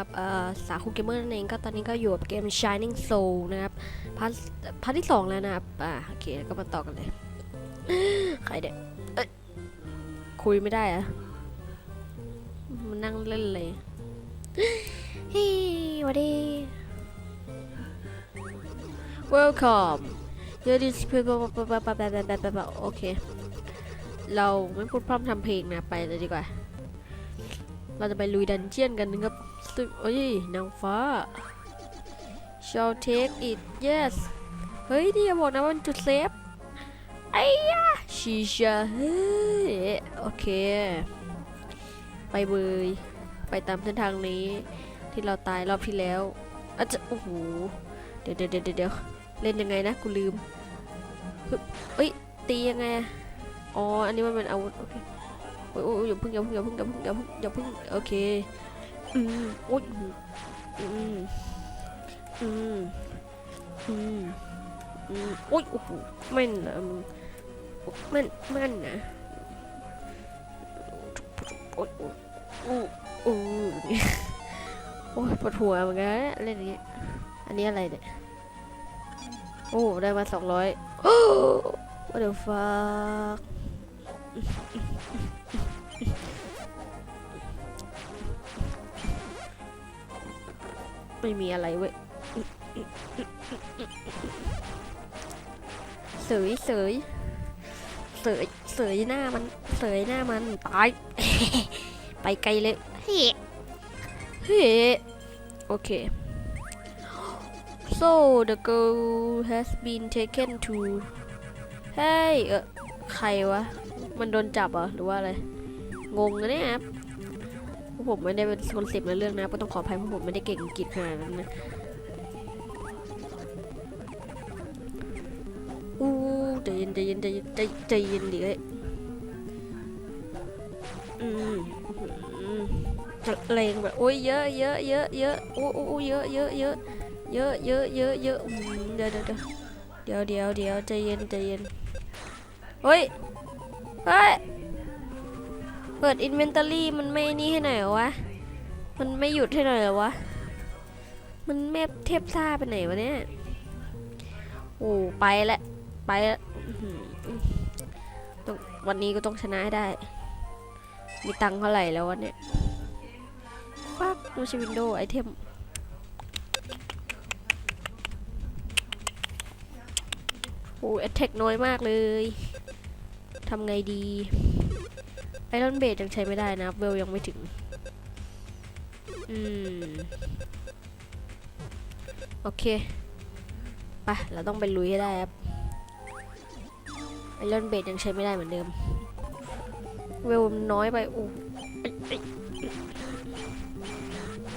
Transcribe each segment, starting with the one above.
ครับสาคูเกมเมอร์นั่นเองก็ตอนนี้ก็อยู่กับเกม Shining Soul นะครับพาร์ทพาร์ทที่สองแล้วนะครับอ่าโอเคแล้วก็มาต่อกันเลย ใครเด็กเอ้ยคุยไม่ได้อะมันนั่งเล่นเลยเฮ้ยวัสดี welcome you this people โอเค เราไม่พูดพร่ำทำเพลงนะ ไปเลยดีกว่า เราจะไปลุยดันเจียนกันนะครับ ซึ่งเอ้ยนางฟ้า shall take it yes เฮ้ยนี่อย่าบอกนะวันจุดเซฟไอ้ยะชีชาเฮ้ยโอเค ไปเบยไปตามเส้นทางนี้ ที่เราตายรอบที่แล้วอาจจะโอ้โหเดี๋ยวเดี๋ยวเดี๋ยวเดี๋ยวเล่นยังไงนะกูลืมเอ้ยตียังไงอ๋ออันนี้มันเป็นอาวุธโอเคโอ้ยอย่าเพึ่งอย่าเพึ่งอย่าเพึ่งอย่าเพึ่งอย่าเพึ่งอย่าเพึ่งโอเค อืมโอ้ยอืมอืมอืมอืมโอ้ยโอ้โหแม่นนะมึงแม่นแม่นนะโอ้ยโอ้ยโอ้ยโอ้ยโอ้ยปวดหัวเหมือนกันเล่นอย่างเงี้ยอันนี้อะไรเนี่ยโอ้ได้มาสองร้อยโอ้ what the fuck ไม่มีอะไรเว้ยเสยเสยเสยเสยหน้ามันเสยหน้ามันตาย ไปไกลเลยเฮ้เฮ้โอเค so the girl has been taken to เฮ้ยเออใครวะ มันโดนจับเหรอ หรือว่าอะไร งงนะเนี่ยครับ วกผมไม่ได้เป็นคนเสพในเรื่องนะก็ต้องขออภัยเพราะผมไม่ได้เก่งอังกฤษขนาดนั้นนะอู้ใจเย็นใจเย็นใจเย็นใจใจเย็นดิเอ้ยอืมอืมจะเลงแบบโอ้ยเยอะเยอะเยอะเยอะโอ้โอ้โอ้เยอะเยอะเยอะเยอะเยอะเยอะเยอะอืมเดี๋ยวเดี๋ยวเดี๋ยวเดี๋ยวเดี๋ยวใจเย็นใจเย็นเฮ้ยเฮ้ย เปิดอินเวนตอรี่มันไม่นี่ให้หน่อยเหรอวะ มันไม่หยุดให้หน่อยเหรอวะ มันแมบเทพซ่าไปไหนวะเนี่ย โอ้ไปละ ไปละอื้อหือต้องวันนี้ก็ต้องชนะให้ได้ มีตังค์เท่าไหร่แล้ววันเนี้ยฟักดูชิวินโดไอเทมโอ้แอตแทกน้อยมากเลย ทำไงดี ไอรอนเบดยังใช้ไม่ได้นะเวลยังไม่ถึง อืม โอเค ไป เราต้องไปลุยให้ได้ครับ ไอรอนเบดยังใช้ไม่ได้เหมือนเดิม เวลน้อยไปโอ้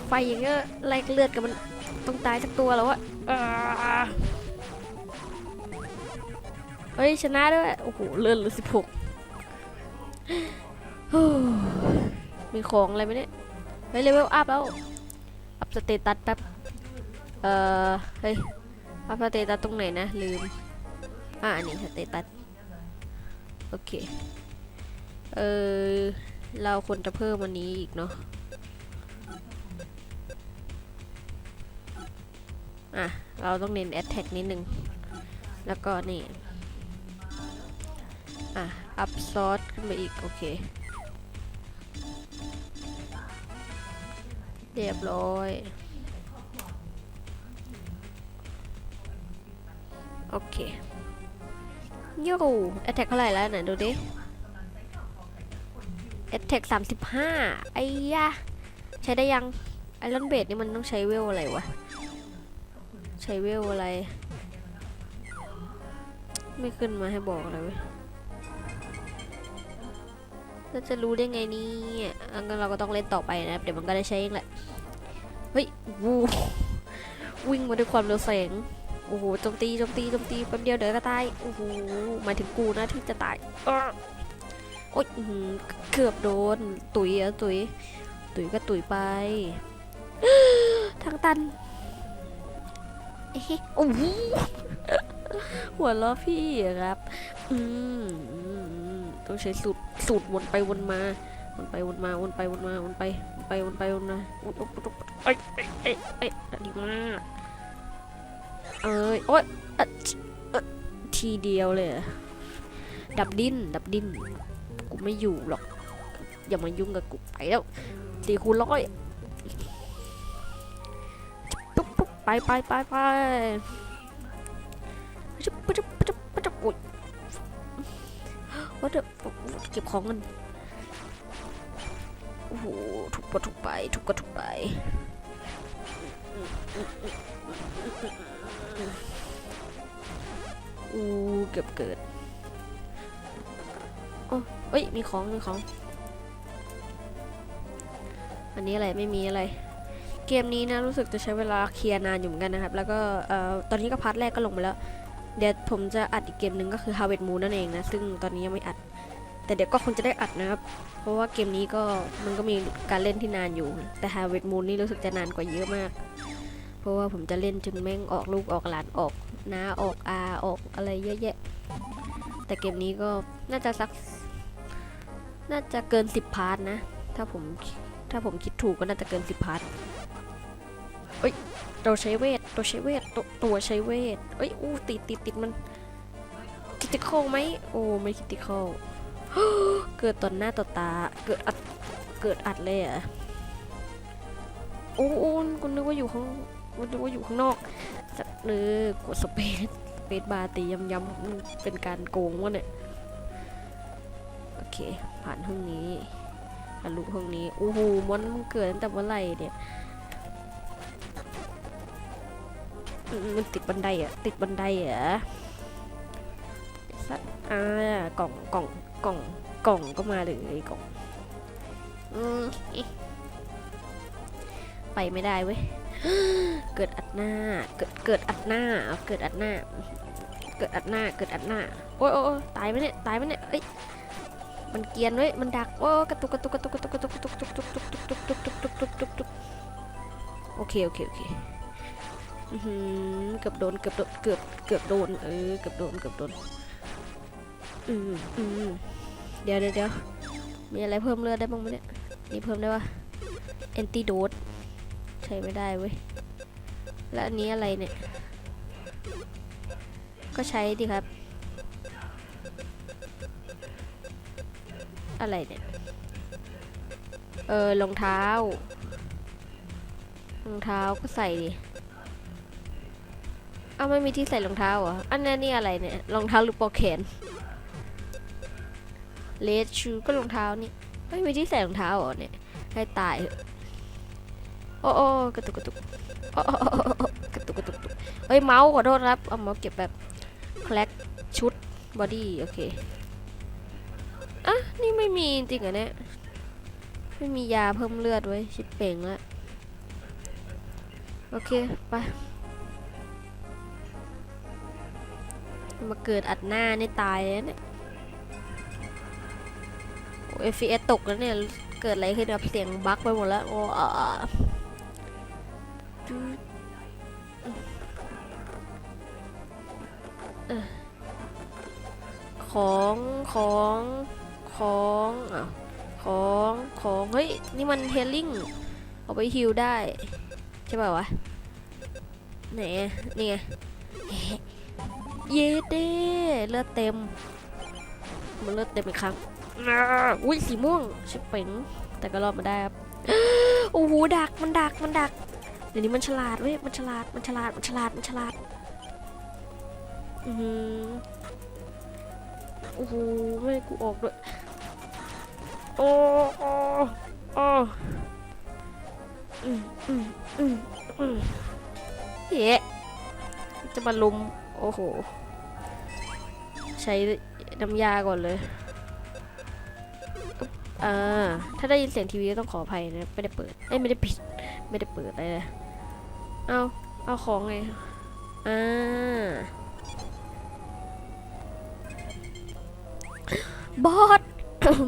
ไฟอย่างเงี้ยไล่เลือดกับมันต้องตายสักตัวแล้วอะอ่าเฮ้ย ชนะด้วย โอ้โห เลือดเหลือสิบหก มีของอะไรไหมเนี่ยเฮ้ยเลเวลอัพแล้ว อัพสเตตัสแป๊บ เอ่อ เฮ้ย อัพสเตตัสตรงไหนนะ ลืม อ่าอันนี้สเตตัส โอเค เออ เราควรจะเพิ่มวันนี้อีกเนาะ อะ เราต้องเน้นแอ t แทกนิดนึง แล้วก็นี่ อะ อัพซอสขึ้นไปอีก โอเค เรียบร้อย โอเคโย่แอตแทกเท่าไหร่แล้วไหนดูดิแอตแทกสามสิบห้าไอ้ยะใช้ได้ยัง ไอรอนเบดนี่มันต้องใช้เวลอะไรวะ ใช้เวลอะไร ไม่ขึ้นมาให้บอกเลยเว้ยจะรู้ได้ไงนี่อังั้นเราก็ต้องเล่นต่อไปนะ เดี๋ยวมันก็ได้ใช้เองแหละ วูวิ่งมาด้วยความเร็วแสง โอ้โหโจมตีโจมตีโจมตีแป๊บเดียวเดี๋ยวก็ตาย โอ้โหหมายถึงกูนะที่จะตายอ้โอ๊ยเกือบโดน ตุยอะตุยตุยก็ตุยไป ทางตันโอ้โหหัวล้อพี่ครับ อืมต้องใช้สูตรสูตรวนไปวนมา วนไปวนมา วนไปวนมา วนไป วนไปวนไปวนมาวนวนวนวน เอ้ยเอ้ยเอ้ยเอ้ยดีมากเอ้ยโอ๊ยอะอ่อทีเดียวเลย ดับดิ้น ดับดิ้น กูไม่อยู่หรอก อย่ามายุ่งกับกูไปแล้วสี่คูร้อยปุ๊บปุ๊บไปไปไปไปจุ๊บจุ๊บจุ๊บจุ๊บอุ๊ยว่าเดี๋ยวเก็บของกันโอ้โหทุบก็ทุบไปทุบก็ทุบไป อู้เกือบเกิดโอ้เอ้ย มีของ มีของ อันนี้อะไร ไม่มีอะไร เกมนี้นะ รู้สึกจะใช้เวลาเคลียร์นานอยู่เหมือนกันนะครับ แล้วก็ตอนนี้ก็พาร์ทแรกก็ลงไปแล้ว เดี๋ยวผมจะอัดอีกเกมหนึ่งก็คือ Harvest Moon นั่นเองนะ ซึ่งตอนนี้ยังไม่อัด แต่เดี๋ยวก็คงจะได้อัดนะครับ เพราะว่าเกมนี้ก็มันก็มีการเล่นที่นานอยู่ แต่ Harvest Moon นี่รู้สึกจะนานกว่าเยอะมาก เพราะว่าผมจะเล่นจนแม่งออกลูกออกหลานออกน้าออกอาออกอะไรเยอะแยะ แต่เกมนี้ก็น่าจะสัก น่าจะเกิน 10 พาร์ทนะ ถ้าผมถ้าผมคิดถูกก็น่าจะเกิน 10 พาร์ทเอ้ยตัวใช้เวทตัวใช้เวทตัวตัวใช้เวทเอ้ยอู้ติดติดติดมันคิติคอลไหมโอ้ไม่คิติคอลเกิดต่อหน้าต่อตาเกิดอัดเกิดอัดเลยอะโอ้โอ้คุณนึกว่าอยู่ข้าง คุณนึกว่าอยู่ข้างนอกจะเออกดสเปซสเปซบาร์ตีย้ำยำมันเป็นการโกงวะเนี่ย โอเค ผ่านห้องนี้ทะลุห้องนี้โอ้โหมันเกิดตั้งแต่เมื่อไหร่เนี่ยมันติดบันไดอะติดบันไดเหรอะสัตว์อ่ากล่องกล่องกล่องกล่องก็มาเลยกล่อง อืมอิไปไม่ได้เว้ย เกิดอัดหน้า เกิดเกิดอัดหน้าเอาเกิดอัดหน้า เกิดอัดหน้า เกิดอัดหน้า โอ้ยโอ้ยตายไหมเนี่ย ตายไหมเนี่ยเอ้ย มันเกียนเว้ยมันดัก โอ้กระตุกกระตุกกระตุกกระตุกกระตุกกระตุกกระตุกกระตุกกระตุกกระตุกกระตุกกระตุกกระตุกกระตุกโอเคโอเคโอเคอือหือเกือบโดน เกือบโดน เกือบ เกือบโดน เออ เกือบโดน เกือบโดน อืมอืมเดี๋ยวเดี๋ยวมีอะไรเพิ่มเลือดได้บ้างไหมเนี่ย นี่เพิ่มได้ปะแอนติโดด ใช้ไม่ได้เว้ย แล้วอันนี้อะไรเนี่ย ก็ใช้ดิครับ อะไรเนี่ย เออรองเท้ารองเท้าก็ใส่ดิเอาไม่มีที่ใส่รองเท้าเหรอ อันนั้นนี่อะไรเนี่ย รองเท้าหรือปลอกแขนเลสชูก็รองเท้านี่ ไม่มีที่ใส่รองเท้าเหรอเนี่ย ให้ตายเถอะ โอ้โอ้กระตุกกระตุกโอ้โอ้กระตุกกระตุกเฮ้ยเมาส์ขอโทษครับเอาเมาส์เก็บแบบแคลกชุดบอดี้โอเคอะนี่ไม่มีจริงเหรอเนี่ยไม่มียาเพิ่มเลือดไว้ชิบเป่งแล้วโอเคไปมาเกิดอัดหน้านี่ตายแล้วเนี่ยโอ้เอตกแล้วเนี่ย เกิดอะไรขึ้นครับเสียงบั๊กไปหมดแล้ว โอ้ ของของของอะของของเฮ้ย นี่มันเฮลิ่งเอาไปฮิลได้ ใช่ป่าวะไหนนี่ไงเยเด้เลือดเต็ม มันเลือดเต็มอีกครั้งอ่าอุ้ยสีม่วงชิบเป๋งแต่ก็รอดมาได้ครับโอ้โหดักมันดักมันดัก ดี๋ยวนี้มันฉลาดเว้ย มันฉลาด มันฉลาด มันฉลาด มันฉลาด อือหือโอ้โห ไม่กูออกด้วย โอ้โอ้โอ้อืมอืมอืมอืมเฮ้จะมาลุม โอ้โห ใช้น้ำยาก่อนเลยอ่าถ้าได้ยินเสียงทีวีก็ต้องขออภัยนะ ไม่ได้เปิด เอ้ย ไม่ได้ปิด ไม่ได้เปิดอะไรเลย เอา เอาของไง อ่า บอส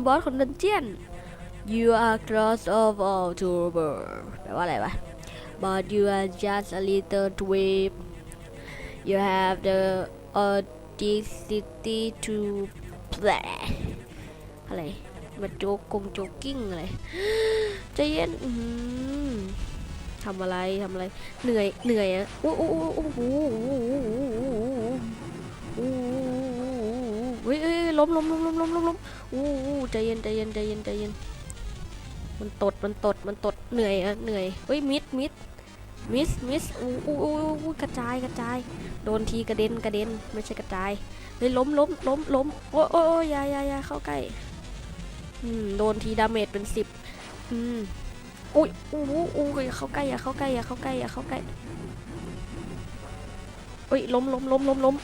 บอสของดันเจียน You are cross of October แปลว่าอะไรวะ But you are just a little dweeb You have the audacity to play อะไร มาโจกกงโจกกิ้งอะไรใจเย็น อื ทำอะไรทำอะไร เหนื่อย เหนื่อยอะโอ้โอ้โอ้โหเฮ้ยล้มล้มล้มล้มล้มล้มล้มโอ้ใจเย็นใจเย็นใจเย็นใจเย็น มันตด มันตด มันตด เหนื่อยอะเหนื่อย เฮ้ย มิด มิด มิส มิสอู้อู้อู้กระจาย กระจาย โดนทีกระเด็น กระเด็น ไม่ใช่กระจาย เฮ้ย ล้มล้มล้มล้มโอ้โอ้ยายายาเข้าใกล้ อืม โดนทีดาเมจเป็นสิบอืม อุ้ยอู้อู้อู้อย่าเข้าใกล้อย่าเข้าใกล้อย่าเข้าใกล้อย่าเข้าใกล้เฮ้ยล้มล้มล้มล้มล้ม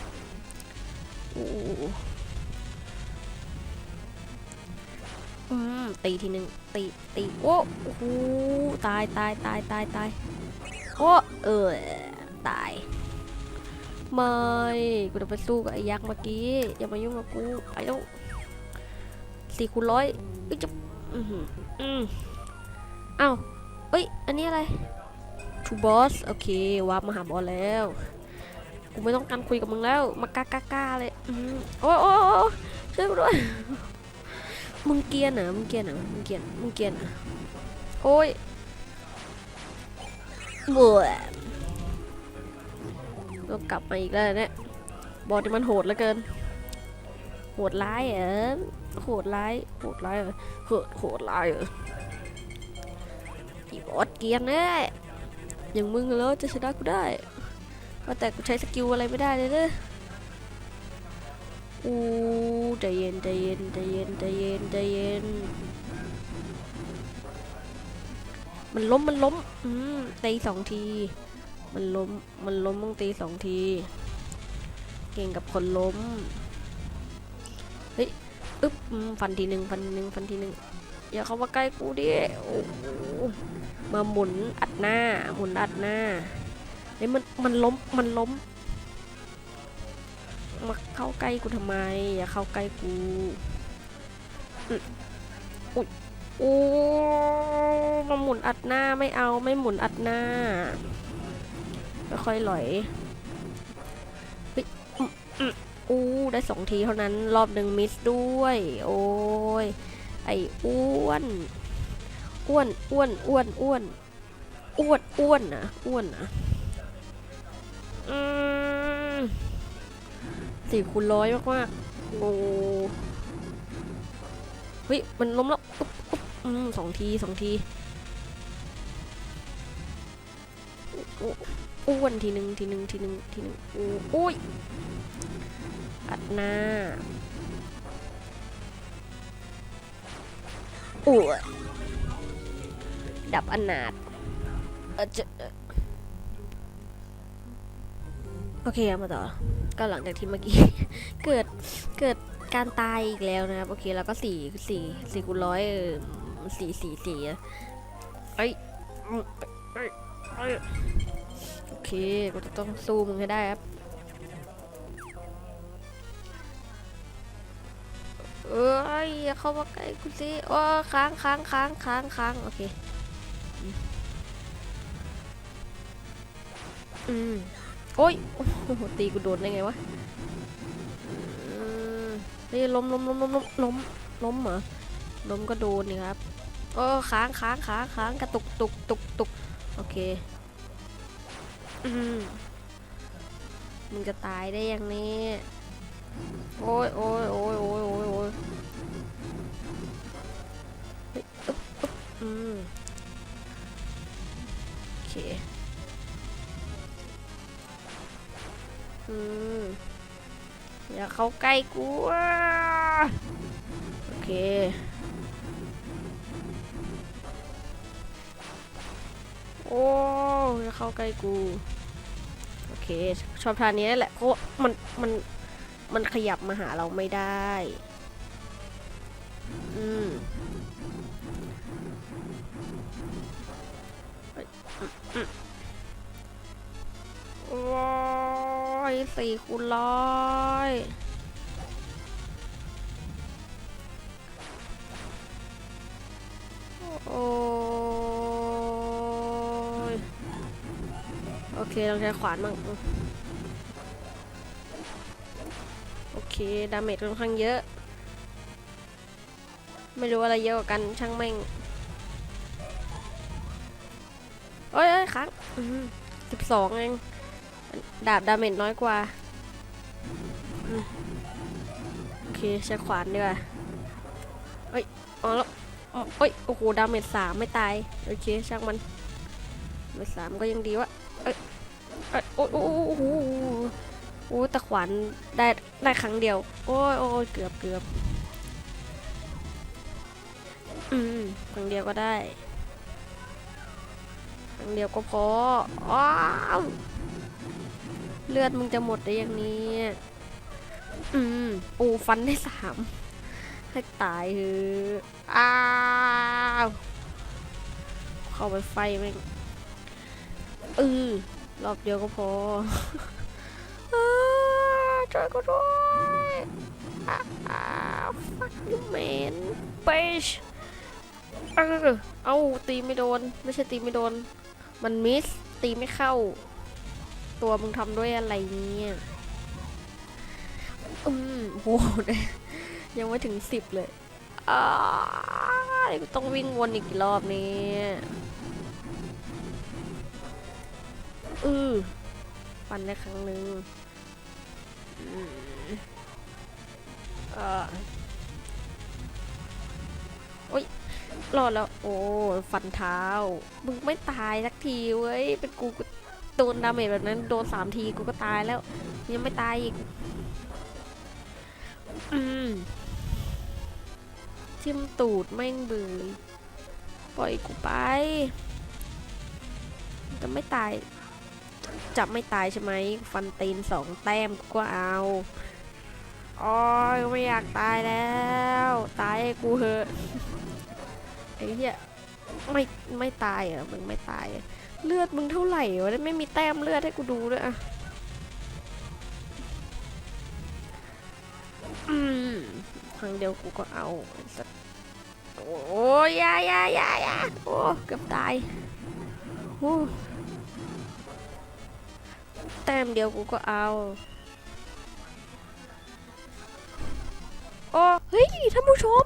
อู้อู้อืมตีทีหนึ่งตีตีโอ้โหตายตายตายตายตายโอ้เออตายไม่กูจะไปสู้กับไอ้ยักษ์เมื่อกี้อย่ามายุ่งกับกูไปแล้วสี่คูณร้อยเอ้ยจะอือหืออืม อ้าวเอ้ย อันนี้อะไรทูบอสโอเควาร์ปมาหาบอสแล้วกูไม่ต้องการคุยกับมึงแล้วมากากากาเลยอืมโอ้โอ้ช่วยกูด้วยมึงเกียนเหรอมึงเกียนเหรอมึงเกียนมึงเกียนเหรอโอ้ยเบื่อก็กลับมาอีกแล้วเนี่ยบอสที่มันโหดเหลือเกิน โหดร้ายเหรอโหดร้ายโหดร้ายเหรอโหดโหดร้ายเหรอ อีบอสเกียนเน่อย่างมึงแล้วจะชนะกูได้ว่าแต่กูใช้สกิลอะไรไม่ได้เลยเด้ออู้ใจเย็นใจเย็นใจเย็นใจเย็นใจเย็น มันล้มมันล้ม อืมตีสองที มันล้มมันล้มต้องตีสองที เก่งกับคนล้ม เฮ้ย อึ๊บ ฟันทีหนึ่งฟันหนึ่งฟันทีหนึ่ง อย่าเข้ามาใกล้กูดิโอ้มาหมุนอัดหน้า หมุนอัดหน้าเฮ้ยมันมันล้มมันล้มมาเข้าใกล้กูทำไม อย่าเข้าใกล้กูอุ๊ยโอ้มาหมุนอัดหน้าไม่เอาไม่หมุนอัดหน้าค่อยๆหลอยอู้ได้สองทีเท่านั้นรอบหนึ่งมิสด้วย โอ้ย ไอ้อ้วนอ้วนอ้วนอ้วนอ้วนอ้วนอ้วนนะอ้วนนะอืมสี่คูณร้อยมากๆโอ้เฮ้ยมันล้มแล้วอุ๊บอุ๊บอืมสองทีสองทีอ้วนทีหนึ่งทีหนึ่งทีหนึ่งทีหนึ่งอ้โอ้ยอัดหน้า อ้ยดับอนาถเออจะเออโอเคมาต่อ ก็หลังจากที่เมื่อกี้ เกิดเกิดการตายอีกแล้วนะครับ โอเค แล้วก็สี่สี่สี่คูณร้อยสี่สี่สี่อะเอ้ยอืมเอ้ยเอ้ยโอเคกูจะต้องสู้มึงให้ได้ครับ เอ้ยอย่าเข้ามาใกล้กูสิโอ้ค้างค้างค้างค้างค้างโอเค อืมโอ้ยโอ้โหตีกูโดนได้ไงวะอืมเฮ้ยล้มล้มล้มล้มล้มล้มล้มเหรอล้มก็โดนนี่ครับโอ้ค้างค้างค้างค้างกระตุกตุกตุกตุกโอเค อืมมึงจะตายได้ยังเนี้ โอ้ยโอ้ยโอ้ยโอ้ยโอ้ยโอ้ยเฮ้ยอุ๊ยอืมโอเคอืมอย่าเข้าใกล้กูอะโอเคโอ้อย่าเข้าใกล้กู โอเค ชอบทานนี้แหละเพราะมัน มัน มันขยับมาหาเราไม่ได้ อืมเอ้ยอืมอืมโอ้ยสี่คูณร้อยโอ้ย โอเคลองใช้ขวานมั่ง เค ดาเมจค่อนข้างเยอะ ไม่รู้อะไรเยอะกว่ากันช่างแม่งเอ้ยเอ้ยครั้งสิบสองเอง ดาบดาเมจน้อยกว่า โอเค ใช้ขวานดีกว่าเอ้ยเอแล้วอ๋อเอ้ย โอ้โห ดาเมจสามไม่ตาย โอเค ช่างมันดาเมจสามก็ยังดีวะเอ้ย เอ้ย โอ้โห อ้แต่ขวานได้ได้ครั้งเดียว โอ้ยโอ้ยเกือบเกือบอืมครั้งเดียวก็ได้ ครั้งเดียวก็พออ้าวเลือดมึงจะหมดได้ย่างนี้อืมปูฟันได้สามให้ตายเถอะอ้าวเข้าไปไฟแม่งเออรอบเดียวก็พอ ช่วยกูด้วยอ้าวฟักยูแมนเปชเออเอาตีไม่โดน ไม่ใช่ตีไม่โดน มันมิส ตีไม่เข้า ตัวมึงทำด้วยอะไรเนี่ย อืมโหยังไม่ถึงสิบเลยอ้าต้องวิ่งวนอีกกี่รอบนี่อือฟันได้ครั้งหนึ่ง เออโอ๊ยรอดแล้ว โอ้ฟันเท้า มึงไม่ตายสักทีเว้ย เป็นกูโดนดาเมจแบบนั้น โดนสามทีกูก็ตายแล้ว ยังไม่ตายอีก อืมทิมตูดแม่งเบื่อปล่อยกูไป จะไม่ตาย จะไม่ตายใช่ไหมฟันตีนสองแต้มกูก็เอาโอ้ยไม่อยากตายแล้ว ตายให้กูเหอะไอ้เหี้ยไม่ไม่ตายเหรอมึงไม่ตายอะเลือดมึงเท่าไหร่วะไม่มีแต้มเลือดให้กูดูด้วยอะอืมครั้งเดียวกูก็เอาไอ้สัตว์โอ้ยอยาอยาอยาอยาโอ้เกือบตายโอ้ แต้มเดียวกูก็เอา โอ้เฮ้ยท่านผู้ชม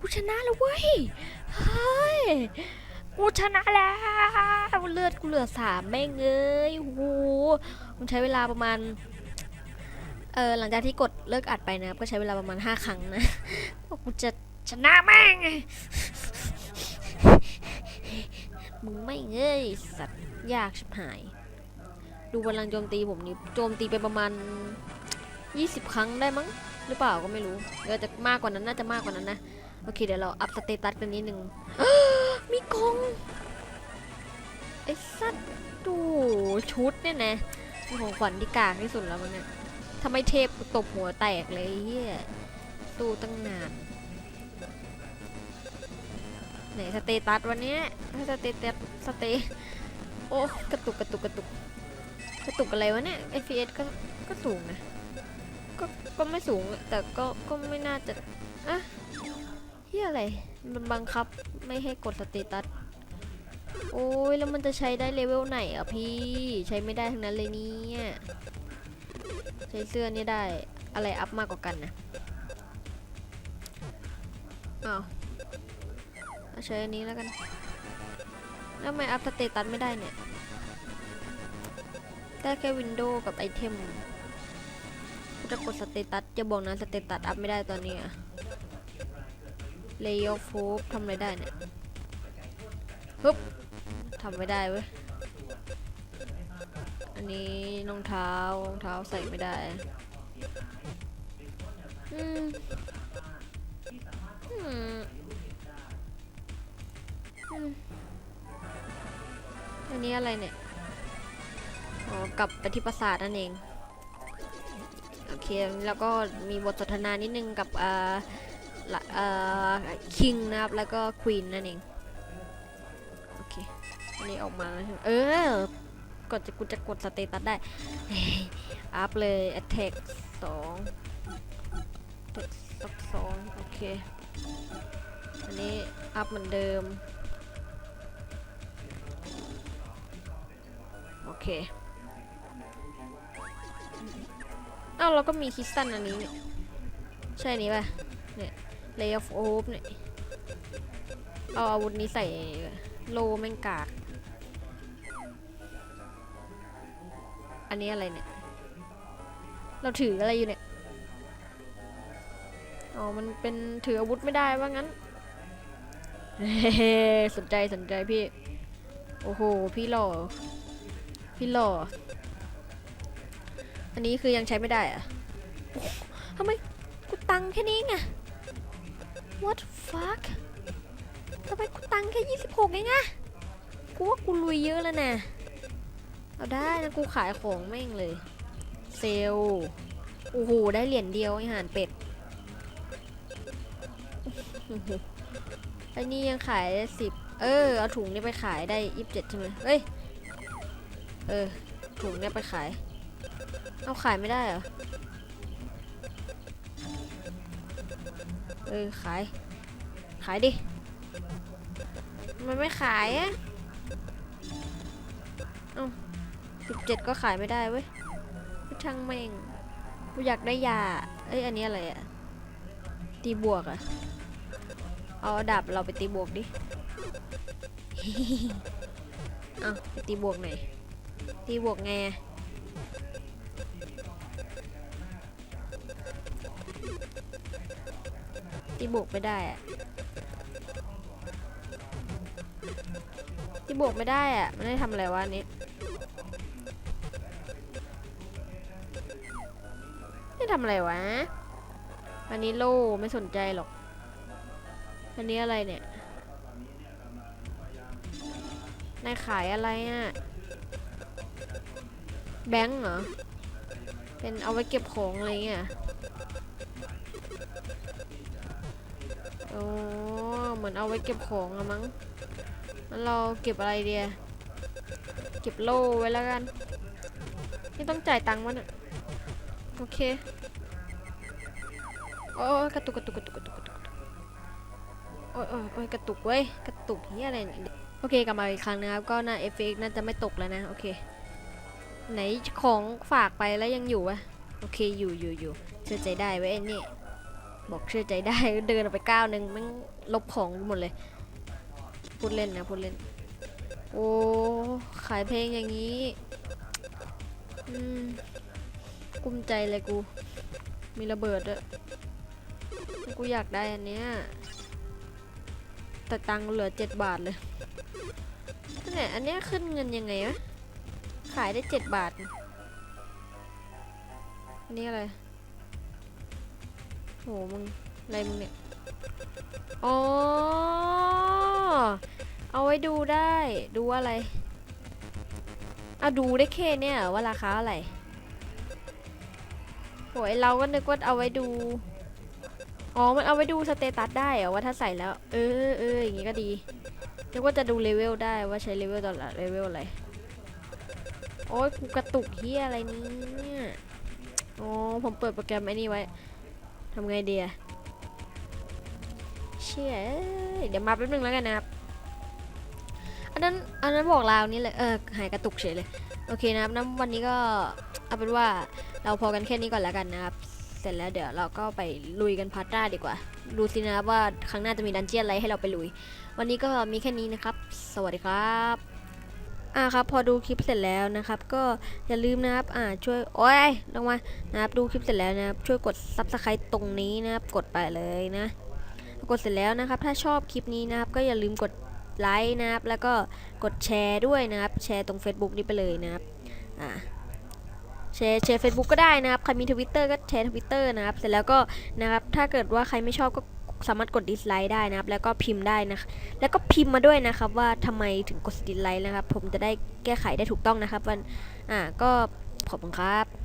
กูชนะแล้วเว้ย เฮ้ย กูชนะแล้ว เลือดกูเหลือสามแม่งเอ้ยโหมันใช้เวลาประมาณ เออหลังจากที่กดเลิกอัดไปนะครับ ก็ใช้เวลาประมาณ5ครั้งนะกูจะชนะแม่งมึงไม่เงยสัตว์ยากชิบหาย ดูพลังโจมตีผมนี่โจมตีไปประมาณ 20 ครั้งได้มั้งหรือเปล่าก็ไม่รู้เดี๋ยวจะมากกว่านั้นน่าจะมากกว่านั้นนะโอเคเดี๋ยวเราอัพสเตตัสกันนิดนึงมีกองไอ้สัตว์ดูชุดเนี่ยนะเป็นของขวัญที่กากที่สุดแล้วมันเนี่ยทำไมเทพตบหัวแตกเลยเฮียสู้ตั้งนานไหนสเตตัสวันนี้สเตตัสสเตโอ้กระตุกกระตุกกระตุก กระตุกอะไรวะเนี่ย FPS ก็ก็สูงนะ ก็ก็ไม่สูงแต่ก็ก็ไม่น่าจะอะเฮียอะไร มันบังคับไม่ให้กดสเตตัสโอ้ยแล้วมันจะใช้ได้เลเวลไหนอะพี่ใช้ไม่ได้ทั้งนั้นเลยเนี่ยใช้เสื้อนี่ได้อะไรอัพมากกว่ากันนะอ้าวเอาใช้อันนี้แล้วกันแล้วทำไมอัพสเตตัสไม่ได้เนี่ย ได้แค่วินโดว์กับไอเทมจะกดสเตตัสจะบอกนะสเตตัสอัพไม่ได้ตอนนี้อะเลย์ออฟฟูทำอะไรได้เนี่ยฮึบทำไม่ได้เว้ย อันนี้รองเท้ารองเท้าใส่ไม่ได้อืมอืมอันนี้อะไรเนี่ย อ๋อกลับไปที่ปราสาทนั่นเอง โอเค แล้วก็มีบทสนทนานิดนึงกับอ่าละอ่าคิงนะครับ แล้วก็ควีนนั่นเอง โอเค อันนี้ออกมาแล้วใช่ไหมเออกดจะกูจะกดสเตตัสได้ อัพเลย attack สองสักสองโอเค อันนี้อัพเหมือนเดิม โอเค อ้าเราก็มีคริสตันอันนี้เนี่ยใช่นี้ป่ะเนี่ย Lay of Hope เนี่ยเอาอาวุธนี้ใส่โลแม่งกาก อันนี้อะไรเนี่ย เราถืออะไรอยู่เนี่ย อ๋อ มันเป็นถืออาวุธไม่ได้ว่างั้น เฮ้สนใจสนใจพี่ โอ้โห พี่หล่อ พี่หล่อ อันนี้คือยังใช้ไม่ได้อะทำไมกูตังแค่นี้ไง what fuck ทำไมกูตังแค่ยี่สิบหกเองอะกูว่ากูรวยเยอะแล้วนะเอาได้นะกูขายของแม่งเลย เซลโอ้โห ได้เหรียญเดียวไอห่านเป็ดไอ้นี่ยังขายได้สิบเออ เอาถุงนี้ไปขายได้ยี่สิบเจ็ดใช่ไหมเฮ้ย เออ ถุงนี้ไปขาย เอาขายไม่ได้เหรอ เออ ขาย ขายดิ มันไม่ขายอะเอ้าสิบเจ็ดก็ขายไม่ได้เว้ยช่างแม่ง กูอยากได้ยา เอ้ย อันนี้อะไรอะตีบวกอะเอาดาบเราไปตีบวกดิ เอาไปตีบวกไหนอยตีบวกไง อะตีบวกไม่ได้อะตีบวกไม่ได้อะมันได้ทำอะไรวะอันนี้ไม่ทำอะไรวะ อันนี้โล่ไม่สนใจหรอก อันนี้อะไรเนี่ย นายขายอะไรอะ่ะแบงค์เหรอ เป็นเอาไว้เก็บของอะไรเงี้ย อนเอาไว้เก็บของอะมั้งงั้นเราเก็บอะไรเดียเก็บโล่ไว้แล้วกันไม่ต้องจ่ายตังค์วะเนี่ยโอเคโอ้ยกระตุกกระตุกกระตุกกระตุกกระตุกโอ้ยโอ้ยกระตุกเว้ยกระตุกเฮียอะไรเนี่ยโอเคกลับมาอีกครั้งนะครับ ก็น่าเอฟเฟกน่าจะไม่ตกแล้วนะ โอเค ไหนของฝากไปแล้วยังอยู่วะโอเคอยู่อยู่อยู่เชื่อใจได้ไว้ยไอ้นี่ บอกเชื่อใจได้เดินออกไปก้าวหนึ่งมัน ลบของหมดเลย พูดเล่นนะพูดเล่น โอ้ขายเพลงอย่างนี้อืมกุ้มใจเลยกู มีระเบิดด้วยกูอยากได้อันเนี้ยแต่ตังเหลือเจ็ดบาทเลยนั่นแหละอันเนี้ยขึ้นเงินยังไงวะขายได้เจ็ดบาทอันนี้อะไรโหมึงอะไรมึงเนี่ย อ๋อ เอาไว้ดูได้ ดูว่าอะไรอะดูได้แค่เนี่ยว่าราคาอะไรโหยเราก็นึกว่าเอาไว้ดู อ๋อ มันเอาไว้ดูสเตตัสได้เหรอว่าถ้าใส่แล้ว เออเอออย่างงี้ก็ดี นึกว่าจะดูเลเวลได้ว่าใช้เลเวลตอนละเลเวลอะไร โอ้ยกูกระตุกเฮียอะไรเนี่ย อ๋อ ผมเปิดโปรแกรมไอ้นี่ไว้ทำไงดีอะเชี่ย เอ้ยเดี๋ยวมาแป๊บนึงแล้วกันนะครับ อันนั้นอันนั้นบอกลาวนี่เลยเออหายกระตุกเฉยเลย โอเคนะครับนั้นวันนี้ก็เอาเป็นว่าเราพอกันแค่นี้ก่อนแล้วกันนะครับ เสร็จแล้วเดี๋ยวเราก็ไปลุยกันพาร์ทหน้าดีกว่า ดูสินะว่าครั้งหน้าจะมีดันเจียนอะไรให้เราไปลุย วันนี้ก็มีแค่นี้นะครับ สวัสดีครับอ่าครับพอดูคลิปเสร็จแล้วนะครับ ก็อย่าลืมนะครับอ่าช่วยโอ้ยลงมานะครับดูคลิปเสร็จแล้วนะครับช่วยกด subscribe ตรงนี้นะครับกดไปเลยนะ กดเสร็จแล้วนะครับ ถ้าชอบคลิปนี้นะครับ ก็อย่าลืมกดไลค์นะครับ แล้วก็กดแชร์ด้วยนะครับ แชร์ตรง Facebook นี้ไปเลยนะครับอ่าแชร์แชร์ Facebook ก็ได้นะครับ ใครมี Twitter ก็แชร์ Twitter นะครับ เสร็จแล้วก็นะครับ ถ้าเกิดว่าใครไม่ชอบก็สามารถกดดิสไลค์ได้นะครับ แล้วก็พิมพ์ได้นะแล้วก็พิมพ์มาด้วยนะครับ ว่าทำไมถึงกดดิสไลค์นะครับ ผมจะได้แก้ไขได้ถูกต้องนะครับวันอ่าก็ขอบคุณครับ